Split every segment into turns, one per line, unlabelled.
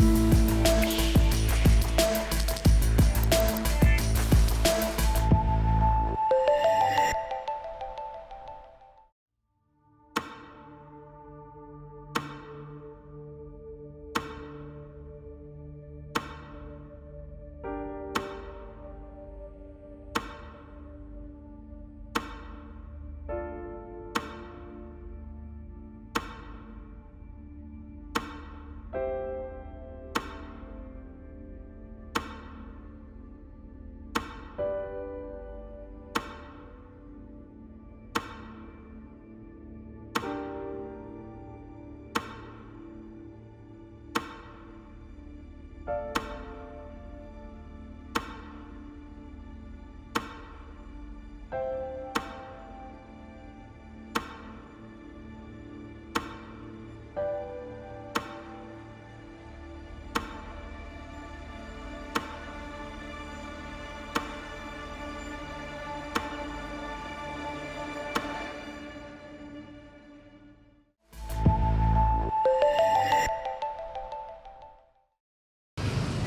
Bye.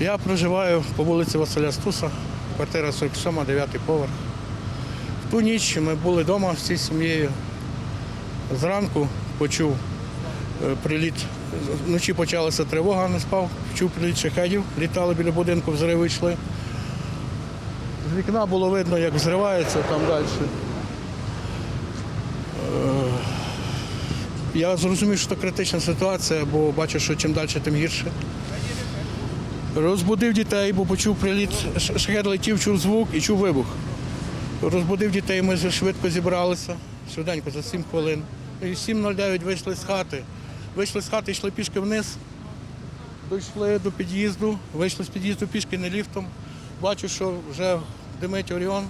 Я проживаю по вулиці Василя Стуса, квартира 47, 9 поверх. В ту ніч ми були вдома всією сім'єю. Зранку почув е, приліт. Вночі почалася тривога, не спав, чув приліт шахедів, літали біля будинку, взриви йшли. З вікна було видно, як взривається там далі. Е, Я зрозумів, що це критична ситуація, бо бачу, що чим далі, тим гірше. Розбудив дітей, бо почув приліт, шахет летів, чув звук і чув вибух. Розбудив дітей, ми швидко зібралися, швиденько, за 7 хвилин. І в 7.09 вийшли з хати. Вийшли з хати, йшли пішки вниз, дійшли до під'їзду, вийшли з під'їзду пішки не ліфтом. Бачу, що вже димить Оріон.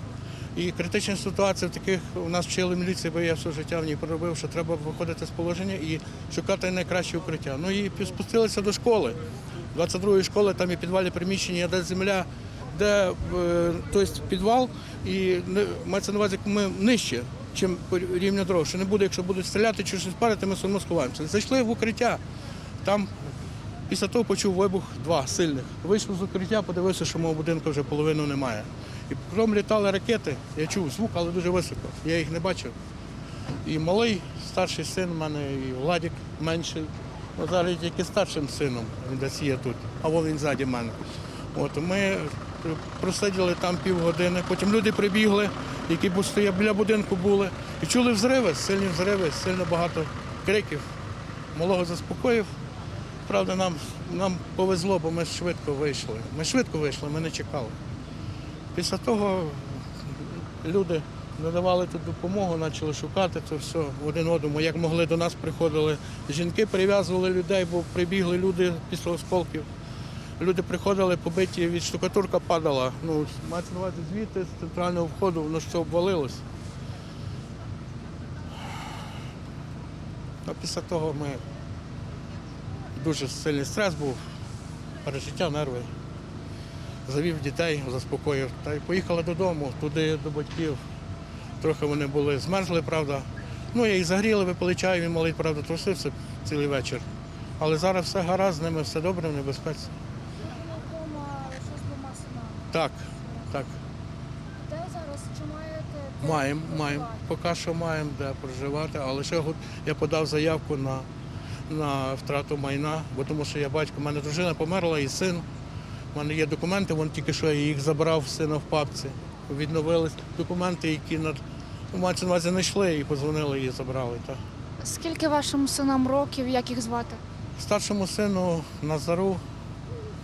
І критична ситуація в таких у нас вчили міліції, бо я все життя в ній проробив, що треба виходити з положення і шукати найкраще укриття. Ну і спустилися до школи. 22-ї школи, там і підвальні приміщення, де земля, де е, тобто підвал, і мається на увазі, ми нижче, чим по рівню дорог. Що не буде, якщо будуть стріляти чи щось парити, ми все одно сховаємося. Зайшли в укриття. Там після того почув вибух два сильних. Вийшов з укриття, подивився, що мого будинку вже половину немає. І потім літали ракети, я чув звук, але дуже високо. Я їх не бачив. І малий, старший син у мене, і Владик менший. Ну, зараз тільки старшим сином він десь є тут, а він ззаді мене. От ми просиділи там півгодини. Потім люди прибігли, які біля будинку були, і чули взриви, сильні взриви, сильно багато криків. Малого заспокоїв. Правда, нам, нам повезло, бо ми швидко вийшли. Ми швидко вийшли, ми не чекали. Після того люди надавали тут допомогу, почали шукати це все один одному. Як могли до нас приходили жінки, прив'язували людей, бо прибігли люди після осколків. Люди приходили, побиті, від штукатурка падала. Ну, мається увазі звідти, з центрального входу, воно ж все обвалилось. А після того ми дуже сильний стрес був, пережиття нерви. Завів дітей, заспокоїв. Та й поїхали додому, туди до батьків. Трохи вони були змерзли, правда. Ну, я їх загріли, випили чаю, він малий, правда, трусився цілий вечір. Але зараз все гаразд, з ними все добре, в небезпеці. Так, так.
Де зараз? Чи маєте
Маємо, маємо. Поки що маємо де проживати, але ще я подав заявку на, на втрату майна, бо тому що я батько, у мене дружина померла і син. У мене є документи, вон тільки що я їх забрав сина в папці. Відновились документи, які над ну, мається на знайшли і позвонили і забрали. Так.
Скільки вашим синам років, як їх звати?
Старшому сину Назару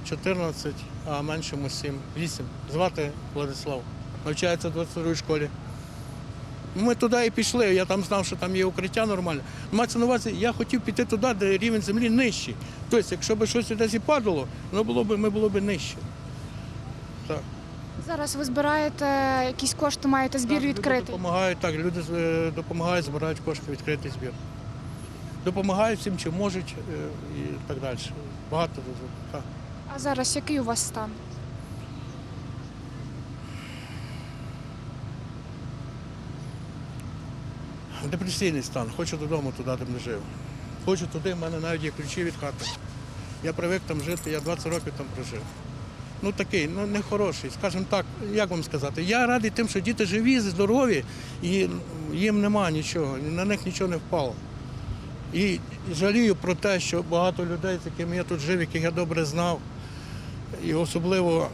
14, а меншому 7, 8. Звати Владислав. Навчається в 22 школі. Ну, Ми туди і пішли, я там знав, що там є укриття нормальне. Мається на увазі, я хотів піти туди, де рівень землі нижчий. Тобто, якщо б щось десь і падало, воно було б, ми було б нижче. Так.
Зараз ви збираєте якісь кошти, маєте збір
Так, Люди
відкритий.
допомагають, так, люди е, допомагають, збирають кошти, відкритий збір. Допомагають всім, чим можуть е, і так далі. Багато дуже. Так.
А зараз який у вас стан?
Депресійний стан. Хочу додому туди, де не жив. Хочу туди, в мене навіть є ключі від хати. Я привик там жити, я 20 років там прожив. Ну такий, ну не хороший, скажімо так, як вам сказати. Я радий тим, що діти живі, здорові, і їм нема нічого, на них нічого не впало. І жалію про те, що багато людей, з якими я тут жив, яких я добре знав, і особливо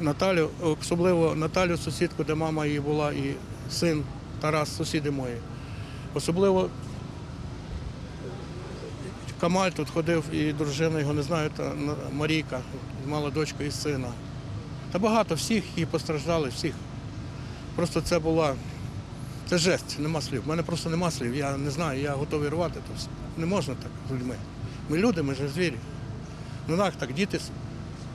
Наталю, особливо Наталю, сусідку, де мама її була, і син Тарас, сусіди мої. Особливо Камаль тут ходив, і дружина його не знаю, та Марійка, мала дочку і сина. Та багато всіх і постраждали, всіх. Просто це була. Це жесть, нема слів. У мене просто нема слів. Я не знаю, я готовий рвати то все. Не можна так з людьми. Ми люди, ми ж звірі. Ну як так, діти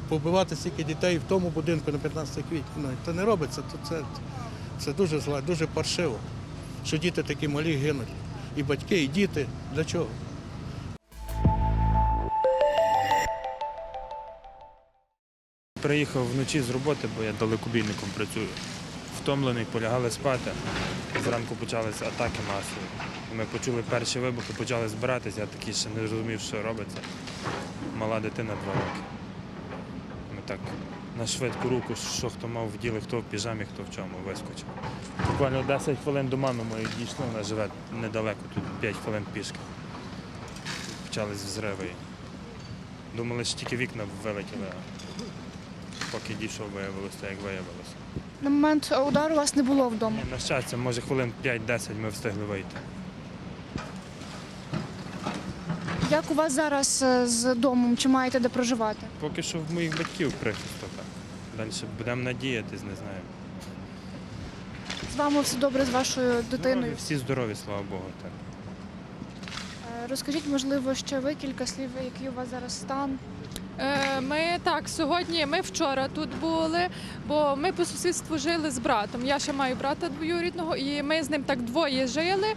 побивати стільки дітей в тому будинку на 15 квітня. Ну, це не робиться, то це, це дуже зле, дуже паршиво, що діти такі малі гинуть. І батьки, і діти. Для чого?
Приїхав вночі з роботи, бо я далекобійником працюю. Втомлений, полягали спати. Зранку почалися атаки масові. Ми почули перші вибухи, почали збиратися, я такий ще не розумів, що робиться. Мала дитина два роки. Ми так на швидку руку, що хто мав в ділі, хто в піжамі, хто в чому, вискочив. Буквально 10 хвилин до мами моєї дійшло, вона живе недалеко, тут 5 хвилин пішки. Почались взриви. Думали, що тільки вікна вилетіли, поки дійшов, виявилося, як виявилося.
На момент удару вас не було вдома.
На щастя, може хвилин 5-10 ми встигли вийти.
Як у вас зараз е, з домом? Чи маєте де проживати?
Поки що в моїх батьків прихисток. так. Далі будемо надіятись, не знаю.
З вами все добре з вашою
Здорові,
дитиною?
всі здорові, слава Богу. Так.
Е, Розкажіть, можливо, ще ви кілька слів, який у вас зараз стан?
Е, Ми так сьогодні. Ми вчора тут були, бо ми по сусідству жили з братом. Я ще маю брата двоюрідного, і ми з ним так двоє жили.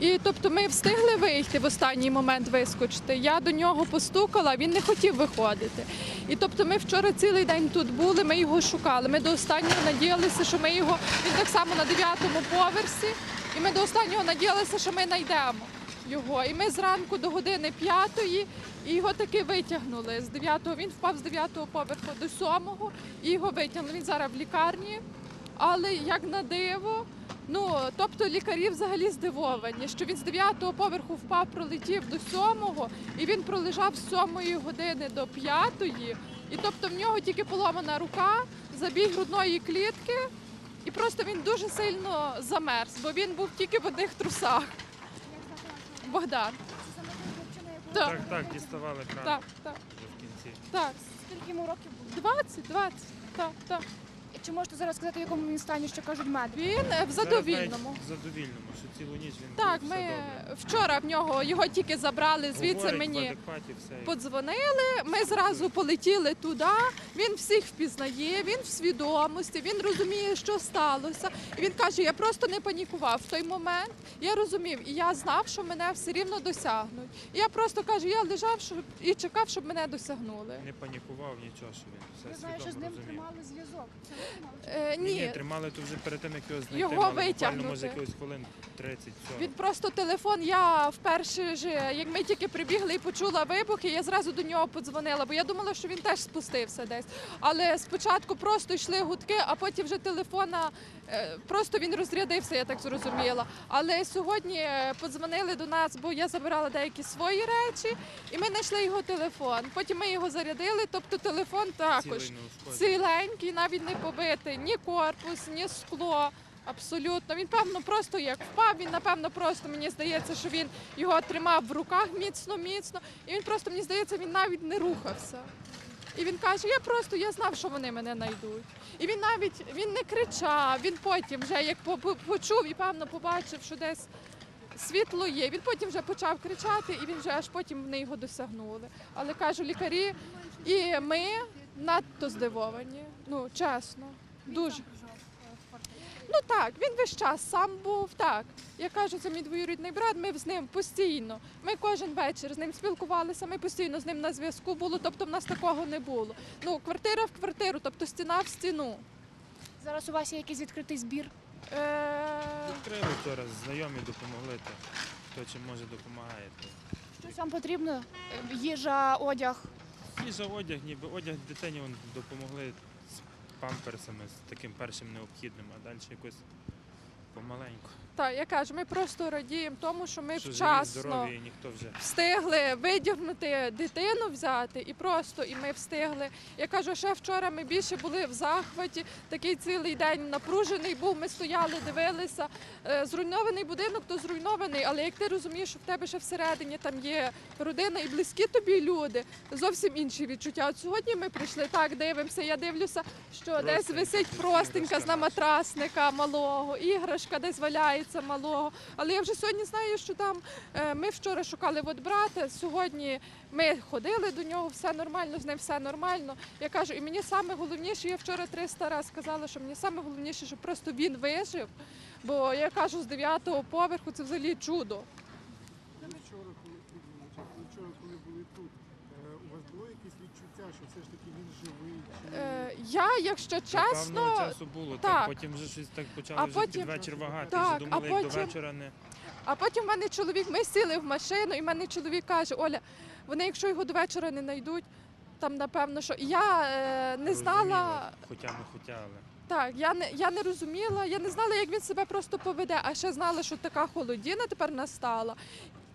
І тобто ми встигли вийти в останній момент вискочити. Я до нього постукала, він не хотів виходити. І тобто ми вчора цілий день тут були, ми його шукали. Ми до останнього надіялися, що ми його він так само на дев'ятому поверсі, і ми до останнього надіялися, що ми знайдемо його. І ми зранку до години п'ятої і його таки витягнули з дев'ятого. Він впав з дев'ятого поверху до сьомого, і його витягнули. Він зараз в лікарні. Але як на диво, ну тобто лікарі взагалі здивовані, що він з дев'ятого поверху впав, пролетів до сьомого, і він пролежав з сьомої години до п'ятої. І тобто в нього тільки поломана рука, забіг грудної клітки, і просто він дуже сильно замерз, бо він був тільки в одних трусах. Богдан. Так,
Так, так, діставали кран
так, так,
вже в кінці.
так.
Скільки йому років було?
20, 20. Так, так.
Чи можете зараз сказати, в якому він стані, що кажуть медики?
Він е, в задовільному.
В задовільному, що цілу ніч він
Так,
був,
ми
добре.
вчора в нього його тільки забрали, звідси
Говорить в
мені
адекваті, все.
подзвонили. Ми зразу полетіли туди. Він всіх впізнає, він в свідомості, він розуміє, що сталося. І він каже: я просто не панікував в той момент. Я розумів, і я знав, що мене все рівно досягнуть. І я просто кажу, я лежав щоб і чекав, щоб мене досягнули.
Не панікував нічого, що він все
Я знаю, що з
свідомо
ним
розумів.
тримали зв'язок. Це?
Е,
Ні, ні, тримали то вже перед тим, як його знайти.
Його
мали буквально,
витягнути.
може, якихось хвилин 30 40
Він просто телефон. Я вперше ж, як ми тільки прибігли і почула вибухи, я зразу до нього подзвонила, бо я думала, що він теж спустився десь. Але спочатку просто йшли гудки, а потім вже телефона е, просто він розрядився, я так зрозуміла. Але сьогодні е, подзвонили до нас, бо я забирала деякі свої речі, і ми знайшли його телефон. Потім ми його зарядили, тобто телефон також
цілий
ціленький, навіть не побитий, ні корпус, ні скло. Абсолютно. Він, певно, просто як впав, він, напевно, просто мені здається, що він його тримав в руках міцно, міцно. І він просто, мені здається, він навіть не рухався. І він каже: я просто я знав, що вони мене знайдуть. І він навіть він не кричав, він потім вже як по- по- почув і певно побачив, що десь світло є. Він потім вже почав кричати, і він вже аж потім вони його досягнули. Але кажу, лікарі і ми надто здивовані. Ну, чесно, дуже. Ну так, він весь час сам був так. Я кажу, це мій двоюрідний брат. Ми з ним постійно. Ми кожен вечір з ним спілкувалися. Ми постійно з ним на зв'язку було. Тобто, в нас такого не було. Ну, квартира в квартиру, тобто стіна в стіну.
Зараз у вас є якийсь відкритий збір.
Е...
Відкрили вчора, знайомі допомогли, то хто чим може допомагає. То.
Щось вам потрібно? Е, Їжа, одяг.
Їжа, одяг, ніби одяг дитині вон допомогли з памперсами, з таким першим необхідним, а далі якось помаленьку.
Так, я кажу, ми просто радіємо тому, що ми
Що живі,
вчасно
здорові, і ніхто вже
встигли видягнути дитину взяти і просто і ми встигли. Я кажу, ще вчора ми більше були в захваті. Такий цілий день напружений був. Ми стояли, дивилися. Е, Зруйнований будинок, то зруйнований, але як ти розумієш, що в тебе ще всередині там є родина і близькі тобі люди, зовсім інші відчуття. От сьогодні ми прийшли так, дивимося. Я дивлюся, що десь
Простенька,
висить простенька з
наша.
наматрасника малого, іграшка десь валяється малого. Але я вже сьогодні знаю, що там е, ми вчора шукали от брата. Сьогодні ми ходили до нього, все нормально, з ним все нормально. Я кажу, і мені саме головніше, я вчора 300 разів сказала, що мені саме головніше, щоб просто він вижив. Бо я кажу, з 9-го поверху це взагалі чудо.
Ви Вчора, коли ви вчора, коли були тут, е, у вас було якесь відчуття, що все ж таки він живий? Чи
Е, я, якщо
певного
чесно,
часу було,
так.
так. потім вже щось так почали
А
вже
потім-
під вечір вагати.
Так,
вже
а
думали, як до
потім-
вечора не
А потім в мене чоловік, ми сіли в машину, і в мене чоловік каже: Оля, вони, якщо його до вечора не знайдуть, там напевно, що І я е, не знала.
розуміли, Хоча не хотя, але.
Так, я не я не розуміла, я не знала, як він себе просто поведе, а ще знала, що така холодіна тепер настала.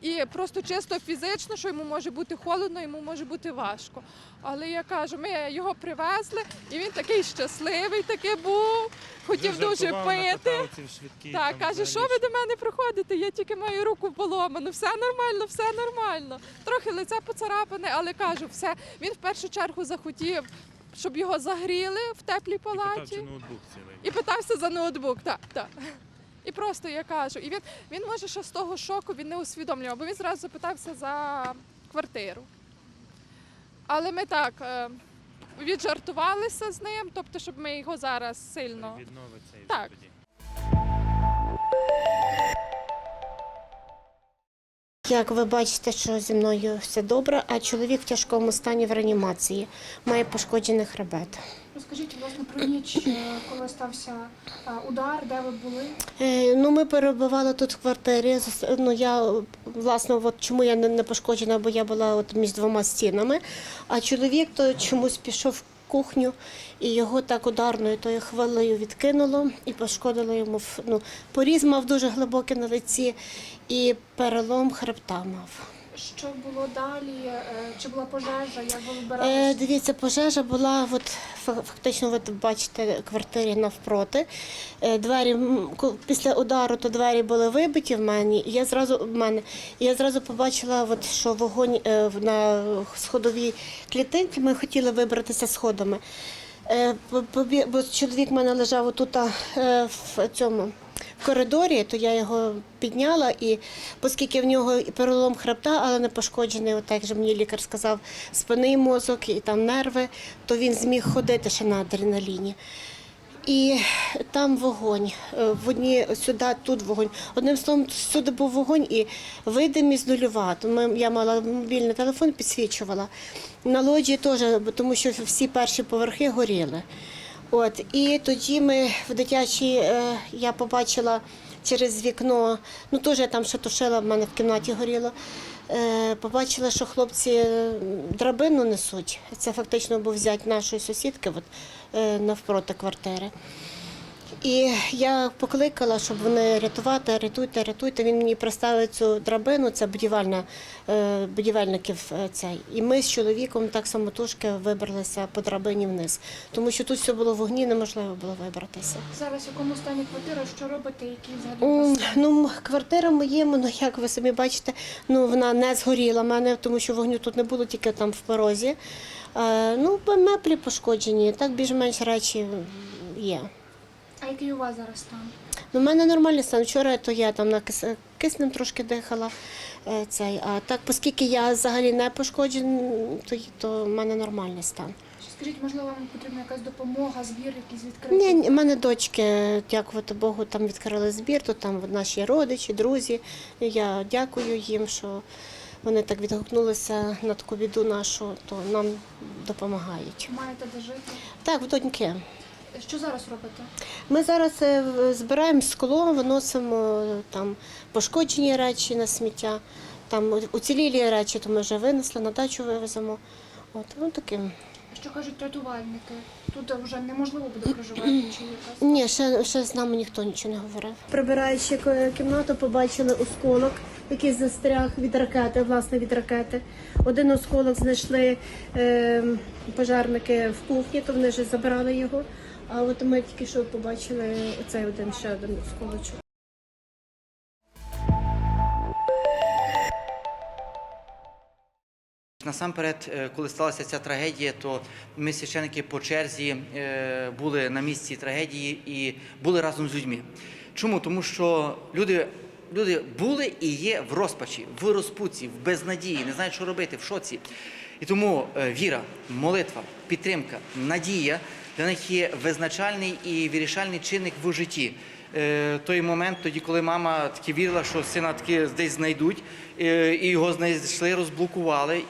І просто чисто фізично, що йому може бути холодно, йому може бути важко. Але я кажу, ми його привезли, і він такий щасливий такий був, хотів
Вже
дуже пити.
швидкій,
Так,
там
каже, що ви до мене приходите? Я тільки маю руку поломану, все нормально, все нормально. Трохи лице поцарапане, але кажу, все. Він в першу чергу захотів, щоб його загріли в теплій
І питав,
палаті.
ноутбук.
І питався за ноутбук, так, так. І просто я кажу, і він, він може ще з того шоку він не усвідомлював, бо він зразу запитався за квартиру. Але ми так е, віджартувалися з ним, тобто, щоб ми його зараз сильно.
Відновиться і
Так.
тоді.
Як ви бачите, що зі мною все добре, а чоловік в тяжкому стані в реанімації, має пошкоджений хребет.
Розкажіть, власне, про ніч, е, коли стався е, удар, де ви були?
Е, ну, ми перебували тут в квартирі. Ну, я, власне, от чому я не, пошкоджена, бо я була от між двома стінами, а чоловік то чомусь пішов в кухню і його так ударною тою хвилею відкинуло і пошкодило йому ну, поріз мав дуже глибокий на лиці і перелом хребта мав.
Що було далі? Е, Чи була пожежа? Як ви
Е,
вибиралися?
дивіться, пожежа була от, фа- фактично, ви бачите, квартирі навпроти. Е, двері після удару то двері були вибиті в мене. Я зразу в мене. Я зразу побачила, от, що вогонь на сходовій клітинці. Ми хотіли вибратися сходами. Бо чоловік в мене лежав отут в цьому в коридорі, то я його підняла, і оскільки в нього перелом хребта, але не пошкоджений, от як же мені лікар сказав, спинний мозок і там нерви, то він зміг ходити ще на адреналіні. І там вогонь. Е, В одні сюди, тут вогонь. Одним словом, сюди був вогонь і видимість нульова. Тому я мала мобільний телефон, підсвічувала. На лоджії теж, тому що всі перші поверхи горіли. От і тоді ми в дитячій е, я побачила через вікно, ну теж я там ще тушила, в мене в кімнаті горіло. Е, побачила, що хлопці е, драбину несуть. Це фактично був взять нашої сусідки, от, навпроти квартири. І я покликала, щоб вони рятувати, рятуйте, рятуйте. Він мені приставив цю драбину, це будівельна, е, будівельників е, цей. І ми з чоловіком так самотужки вибралися по драбині вниз, тому що тут все було в вогні, неможливо було вибратися.
Зараз в якому стані квартира? Що робите? Які взагалі.
Ну, квартира моєму, ну як ви самі бачите, ну вона не згоріла в мене, тому що вогню тут не було, тільки там в порозі. Е, ну, бо меблі пошкоджені, так більш-менш речі є.
А який у вас зараз стан?
Ну, в мене нормальний стан. Вчора то я там на кис... киснем трошки дихала. е, Цей. А так, оскільки я взагалі не пошкоджена, то, то в мене нормальний стан.
Чи скажіть, можливо, вам потрібна якась допомога, збір, якийсь відкритий?
Ні, ні, в мене дочки, дякувати Богу, там відкрили збір, то там наші родичі, друзі. І Я дякую їм, що вони так відгукнулися на таку біду нашу, то нам допомагають.
Маєте де жити?
Так, в доньки.
Що зараз робите?
Ми зараз е, збираємо скло, виносимо е, там пошкоджені речі на сміття. Там уцілілі речі, то ми вже винесли, на дачу вивеземо. От, ну таким.
Що кажуть рятувальники? Тут вже неможливо буде проживати чи якась.
Ні, ще, ще з нами ніхто нічого не говорив. Прибираючи кімнату, побачили осколок, який застряг від ракети, власне від ракети. Один осколок знайшли е, пожарники в кухні, то вони вже забрали його. А от ми тільки що побачили оцей один ще один осколочок.
Насамперед, е, коли сталася ця трагедія, то ми священики по черзі е, були на місці трагедії і були разом з людьми. Чому? Тому що люди, люди були і є в розпачі, в розпуці, в безнадії, не знають, що робити, в шоці. І тому е, віра, молитва, підтримка, надія для них є визначальний і вирішальний чинник в житті. Е, той момент, тоді, коли мама таки вірила, що сина таки десь знайдуть, е, і його знайшли, розблокували,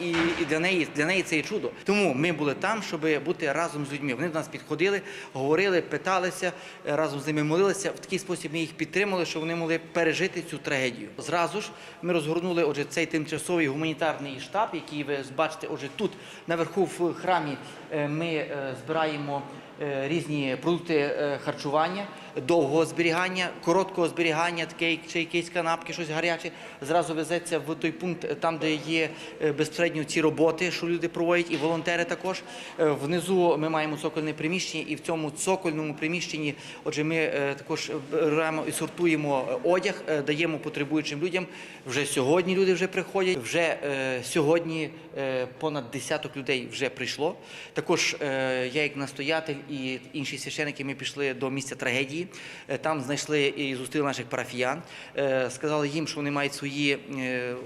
і, для неї для неї це є чудо. Тому ми були там, щоб бути разом з людьми. Вони до нас підходили, говорили, питалися, е, разом з ними молилися. В такий спосіб ми їх підтримали, щоб вони могли пережити цю трагедію. Зразу ж ми розгорнули отже, цей тимчасовий гуманітарний штаб, який ви бачите, отже, тут наверху в храмі ми е, збираємо е, різні продукти е, харчування, довгого зберігання, короткого зберігання, таке чи якісь канапки, щось гаряче. Зразу везеться в той пункт, е, там, де є е, безпосередньо ці роботи, що люди проводять, і волонтери також. Е, Внизу ми маємо цокольне приміщення, і в цьому цокольному приміщенні, отже, ми е, також беремо і сортуємо е, одяг, е, даємо потребуючим людям. Вже сьогодні люди вже приходять. Вже е, сьогодні е, понад десяток людей вже прийшло. Також е, я, як настоятель і інші священики, ми пішли до місця трагедії. Е, Там знайшли і зустріли наших парафіян. Е, Сказали їм, що вони мають свої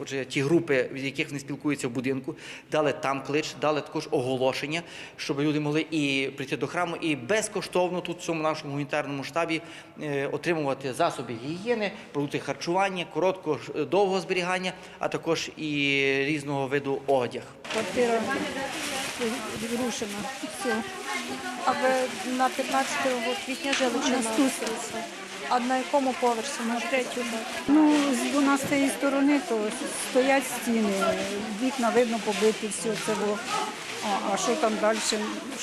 отже, ті групи, від яких вони спілкуються в будинку. Дали там клич, дали також оголошення, щоб люди могли і прийти до храму і безкоштовно тут в цьому нашому гуманітарному штабі отримувати засоби гігієни, продукти харчування, короткого ж- довгого зберігання, а також і різного виду одяг.
Квартира зрушена. Все.
А ви на 15 квітня жили чи
На
на. А на якому поверсі?
На третьому. Ну, з- у нас з цієї сторони то стоять стіни, вікна видно побиті, все це було. А, а що там далі,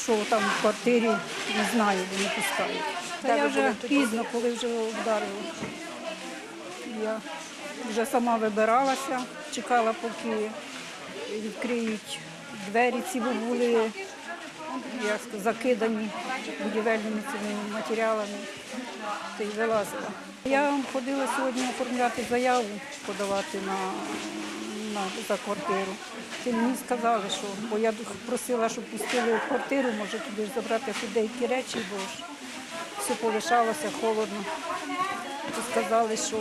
що там в квартирі, не знаю, бо не пускають. Та я вже пізно, коли вже вдарило. Я вже сама вибиралася, чекала, поки відкриють двері, ці були як закидані будівельними цими матеріалами, й вилазила. Я ходила сьогодні оформляти заяву, подавати на, на, за квартиру. І мені сказали, що бо я просила, щоб пустили в квартиру, може туди забрати деякі речі, бо ж все полишалося холодно. І сказали, що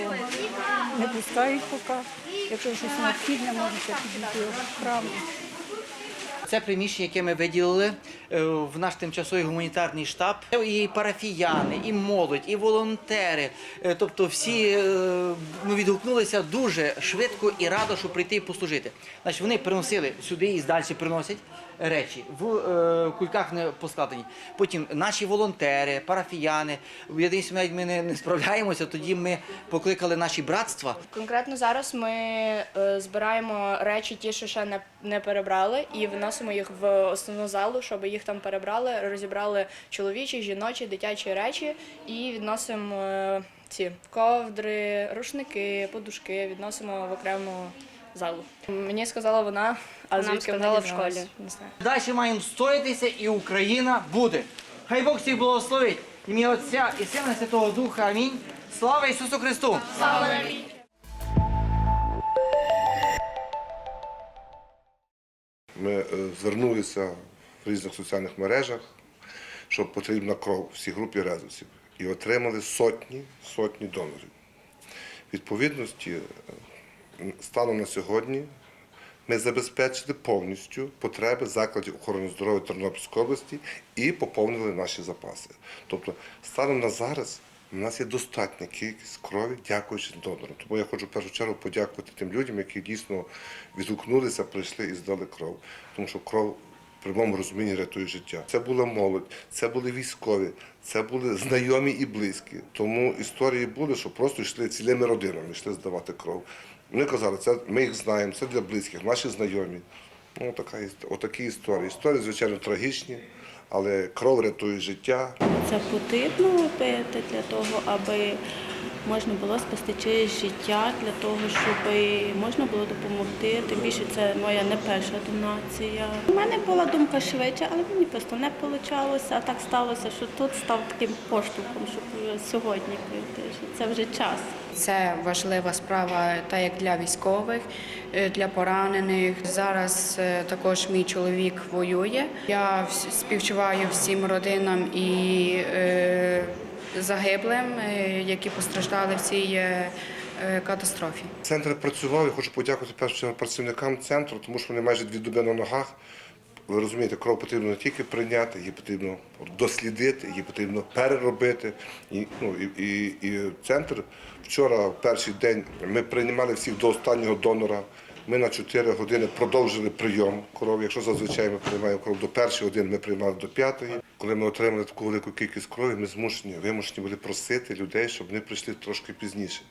не пускають поки. Якщо щось необхідне, можете підійти в храм.
Це приміщення, яке ми виділили в наш тимчасовий гуманітарний штаб. І парафіяни, і молодь, і волонтери. Е, Тобто всі е, ну, відгукнулися дуже швидко і радо, щоб прийти і послужити. Значить, вони приносили сюди і далі приносять речі в е, кульках не поскладені. Потім наші волонтери, парафіяни. Я дивлюся, навіть ми не, справляємося. Тоді ми покликали наші братства.
Конкретно зараз ми е, збираємо речі, ті, що ще не, перебрали, і виносимо їх в основну залу, щоб їх там перебрали, розібрали чоловічі, жіночі, дитячі речі і відносимо е, ці ковдри, рушники, подушки, відносимо в окрему залу. Мені сказала вона, а
Нам
звідки
сказала
вона
в школі.
Не знаю.
Далі маємо стоятися, і Україна буде. Хай Бог всіх благословить. Ім'я Отця і Сина Святого Духа. Амінь. Слава Ісусу Христу!
Ми е, звернулися в різних соціальних мережах, що потрібна кров всій групі резусів. І отримали сотні, сотні донорів. Відповідності, е, станом на сьогодні ми забезпечили повністю потреби закладів охорони здоров'я Тернопільської області і поповнили наші запаси. Тобто, станом на зараз у нас є достатня кількість крові, дякуючи донорам. Тому я хочу в першу чергу подякувати тим людям, які дійсно відгукнулися, прийшли і здали кров. Тому що кров прямому розумінні рятує життя. Це була молодь, це були військові, це були знайомі і близькі. Тому історії були, що просто йшли цілими родинами, йшли здавати кров. Вони казали, це ми їх знаємо, це для близьких, наші знайомі. Ну, така, отакі історії. Історії, звичайно, трагічні, але кров рятує життя.
Це потрібно робити для того, аби можна було спасти життя, для того, щоб можна було допомогти. Тим більше це моя не перша донація. У мене була думка швидше, але мені просто не вийшло. А так сталося, що тут став таким поштовхом, щоб сьогодні прийти. Це вже час.
Це важлива справа, та як для військових, е, для поранених. Зараз е, також мій чоловік воює. Я співчуваю всім родинам і е, загиблим, е, які постраждали в цій е, е, катастрофі.
Центр працював, я хочу подякувати першим працівникам центру, тому що вони майже дві доби на ногах. Ви розумієте, кров потрібно не тільки прийняти, її потрібно дослідити, її потрібно переробити. І, ну, і, і, і центр вчора, в перший день, ми приймали всіх до останнього донора. Ми на 4 години продовжили прийом крові. Якщо зазвичай ми приймаємо кров до першої години, ми приймали до п'ятої. Коли ми отримали таку велику кількість крові, ми змушені, вимушені були просити людей, щоб вони прийшли трошки пізніше.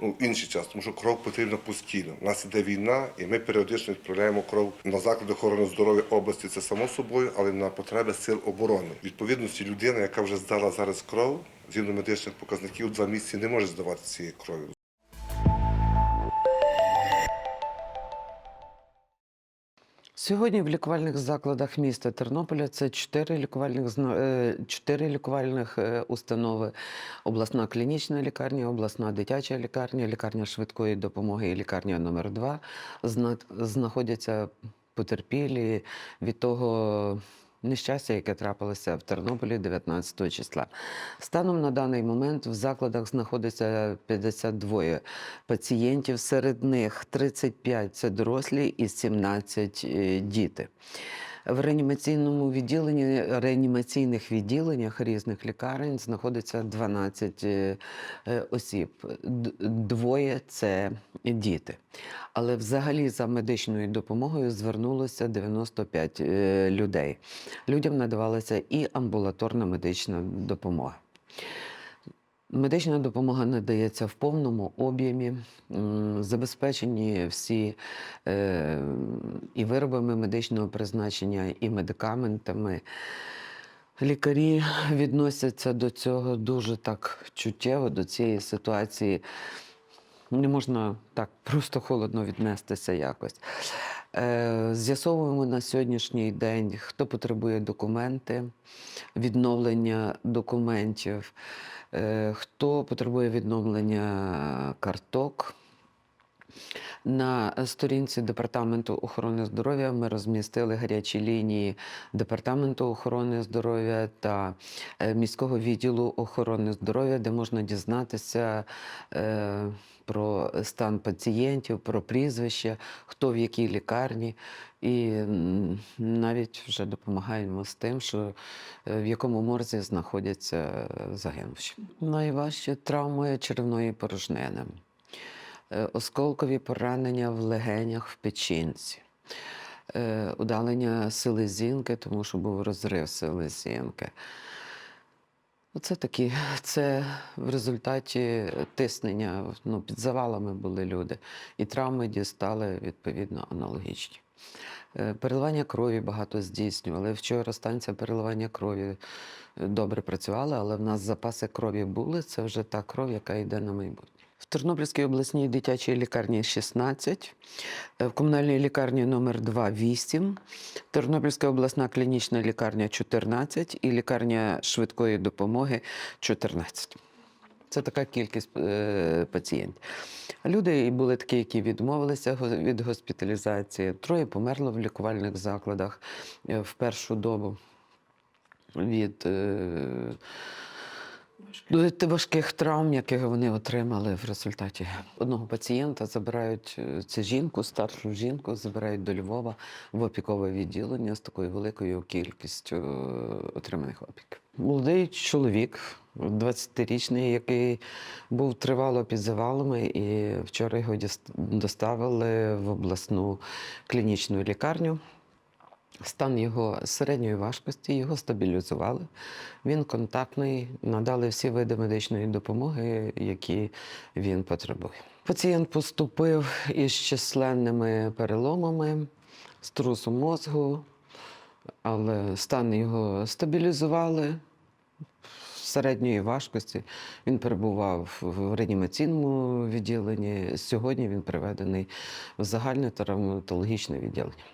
Ну, в інший час, тому що кров потрібна постійно. У нас іде війна, і ми періодично відправляємо кров на заклади охорони здоров'я області. Це само собою, але на потреби сил оборони. Відповідності людина, яка вже здала зараз кров, згідно медичних показників, два місяці не може здавати цієї крові.
Сьогодні в лікувальних закладах міста Тернополя це чотири лікувальних е, чотири лікувальних е, установи: обласна клінічна лікарня, обласна дитяча лікарня, лікарня швидкої допомоги і лікарня номер 2 знаходяться потерпілі. Від того нещастя, яке трапилося в Тернополі 19 числа. Станом на даний момент в закладах знаходиться 52 пацієнтів, серед них 35 – це дорослі і 17 – діти. В реанімаційному відділенні, реанімаційних відділеннях різних лікарень знаходиться 12 е, е, осіб. Двоє це діти. Але взагалі за медичною допомогою звернулося 95 е, людей. Людям надавалася і амбулаторна медична допомога. Медична допомога надається в повному об'ємі, забезпечені всі е, і виробами медичного призначення, і медикаментами. Лікарі відносяться до цього дуже так чуттєво, до цієї ситуації. Не можна так просто холодно віднестися якось. Е, З'ясовуємо на сьогоднішній день, хто потребує документи, відновлення документів, хто потребує відновлення карток. На сторінці Департаменту охорони здоров'я ми розмістили гарячі лінії Департаменту охорони здоров'я та е, міського відділу охорони здоров'я, де можна дізнатися е, про стан пацієнтів, про прізвище, хто в якій лікарні. І навіть вже допомагаємо з тим, що е, в якому морзі знаходяться е, загинувші. Найважчі травми черевної порожнини е, осколкові поранення в легенях в печінці, е, удалення селезінки, тому що був розрив селезінки. Оце такі, це в результаті тиснення, ну, під завалами були люди, і травми дістали відповідно аналогічні. Е, Переливання крові багато здійснювали. Вчора станція переливання крові е, добре працювала, але в нас запаси крові були. Це вже та кров, яка йде на майбутнє. В Тернопільській обласній дитячій лікарні 16, е, в комунальній лікарні номер 2 8, Тернопільська обласна клінічна лікарня 14 і лікарня швидкої допомоги 14. Це така кількість е, пацієнтів. Люди були такі, які відмовилися від госпіталізації. Троє померло в лікувальних закладах е, в першу добу від е, від важких травм, які вони отримали в результаті. Одного пацієнта забирають е, це жінку, старшу жінку, забирають до Львова в опікове відділення з такою великою кількістю е, отриманих опіків. Молодий чоловік, 20-річний, який був тривало під завалами, і вчора його доставили в обласну клінічну лікарню. Стан його середньої важкості, його стабілізували. Він контактний, надали всі види медичної допомоги, які він потребує. Пацієнт поступив із численними переломами, струсом мозку, але стан його стабілізували середньої важкості. Він перебував в реанімаційному відділенні. Сьогодні він приведений в загальне травматологічне відділення.